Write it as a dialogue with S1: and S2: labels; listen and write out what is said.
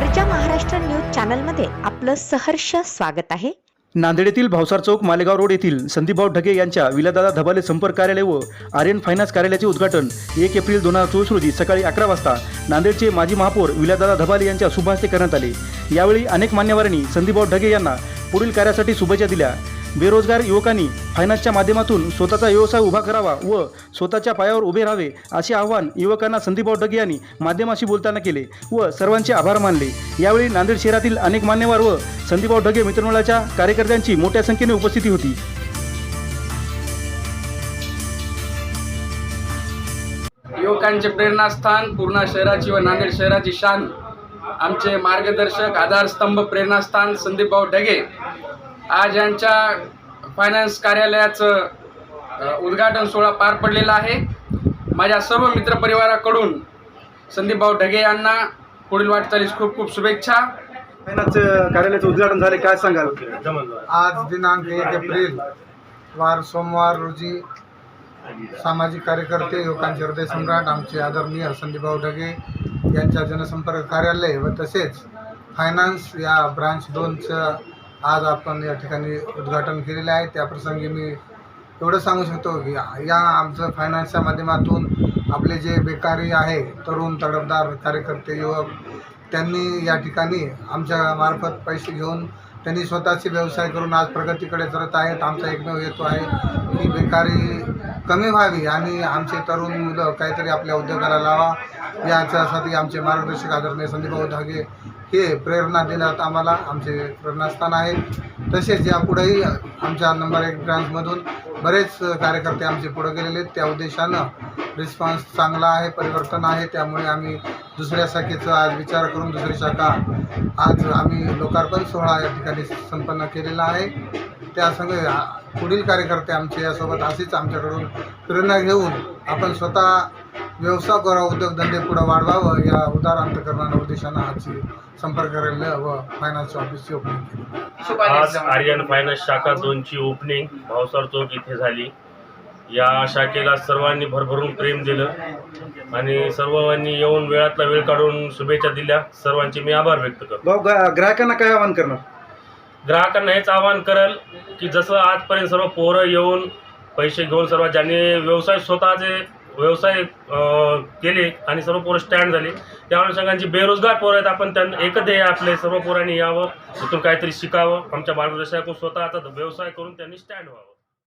S1: दर्जा महाराष्ट्र न्यूज चॅनलमध्ये आपलं सहर्ष स्वागत आहे.
S2: नांदेडेतील भावसार चौक मालेगाव रोड येथील संदीपभाऊ ढगे यांच्या विलादादा धबाले संपर्क कार्यालय व आर्यन फायनान्स कार्यालयाचे उद्घाटन एक एप्रिल दोन हजार चोवीस रोजी सकाळी अकरा वाजता नांदेडचे माजी महापौर विलादादा धबाले यांच्या शुभास्ते करण्यात आले. यावेळी अनेक मान्यवरांनी संदीपभाऊ ढगे यांना पुढील कार्यासाठी शुभेच्छा दिल्या. बेरोजगार युवकांनी फायनान्सच्या माध्यमातून स्वतःचा व्यवसाय उभा करावा व स्वतःच्या पायावर उभे राहावे असे आवाहन युवकांना संदीपभाऊ डगे यांनी माध्यमाशी बोलताना केले व सर्वांचे आभार मानले. यावेळी नांदेड शहरातील अनेक मान्यवर व संदीपभाऊ ढगे मित्रमंडळाच्या कार्यकर्त्यांची मोठ्या संख्येने उपस्थिती होती.
S3: युवकांचे प्रेरणास्थान पूर्णा शहराची व नांदेड शहराची शान. आमचे मार्गदर्शक आधारस्तंभ प्रेरणास्थान संदीपभाऊ ढगे आज यांच्या फायनान्स कार्यालयाचं उद्घाटन सोहळा पार पडलेला आहे. माझ्या सर्व मित्रपरिवाराकडून संदीपभाऊ ढगे यांना पुढील वाटचालीस खूप खूप शुभेच्छा.
S2: फायनान्स कार्यालयाचं उद्घाटन झाले काय सांगाल?
S4: आज दिनांक एक एप्रिल वार सोमवार रोजी सामाजिक कार्यकर्ते युवकांचे हृदय सम्राट आमचे आदरणीय संदीपभाऊ ढगे यांच्या जनसंपर्क कार्यालय व तसेच फायनान्स या ब्रांच दोनचं आज आपण या ठिकाणी उद्घाटन केलेलं आहे. त्याप्रसंगी मी एवढं सांगू शकतो की या आमचं फायनान्सच्या माध्यमातून आपले जे बेकारी आहे तरुण तडफदार कार्यकर्ते युवक त्यांनी या ठिकाणी आमच्या मार्फत पैसे घेऊन त्यांनी स्वतःचे व्यवसाय करून आज प्रगतीकडे करत आहेत. आमचा एकमेव हेतू आहे की बेकारी कमी व्हावी आणि आमचे तरुण मुलं काहीतरी आपल्या उद्योगाला लावा. याच्यासाठी आमचे मार्गदर्शक आदरणीय संदीपभाऊ धागे हे प्रेरणा देण्यात आम्हाला आमचे प्रेरणास्थान आहे. तसेच यापुढेही आमच्या नंबर एक ब्रँचमधून बरेच कार्यकर्ते आमचे पुढे गेलेले आहेत. त्या उद्देशानं रिस्पॉन्स चांगला आहे परिवर्तन आहे. त्यामुळे आम्ही दुसऱ्या शाखेचा आज विचार करून दुसरी शाखा आज आम्ही लोकार्पण सोहळा या ठिकाणी संपन्न केलेला आहे. त्यासंग पुढील कार्यकर्ते आमचे यासोबत असेच आमच्याकडून प्रेरणा घेऊन आपण स्वतः व्यवसाय करा उद्योगधंदे पुढं वाढवावं या उदार अंतकरणानं उद्देशानं आजची संपर्क कार्यालय व फायनान्स ऑफिसची ओपनिंग केली.
S5: आज आर्यन फायनान्स शाखा दोनची ओपनिंग भावसार चौक इथे झाली. या शाखेला सर्वांनी भरभरून प्रेम दिलं आणि सर्वांनी येऊन वेळातला वेळ काढून शुभेच्छा दिल्या. सर्वांचे मी आभार व्यक्त करतो.
S2: ग्राहकांना काय आवाहन करणार?
S5: ग्राहकांना हेच आवाहन करेल की जसं आजपर्यंत सर्व पोरं येऊन पैसे घेऊन सर्व ज्यांनी व्यवसाय स्वतःचे व्यवसाय केले आणि सर्व पोरं स्टँड झाले त्या अनुषंगांची बेरोजगार पोरं आहेत. आपण त्यांना एकच हे आपले सर्व पोरांनी यावं तिथून काहीतरी शिकावं. आमच्या मार्गदर्शकाकडून स्वतःचा व्यवसाय करून त्यांनी स्टँड व्हावं.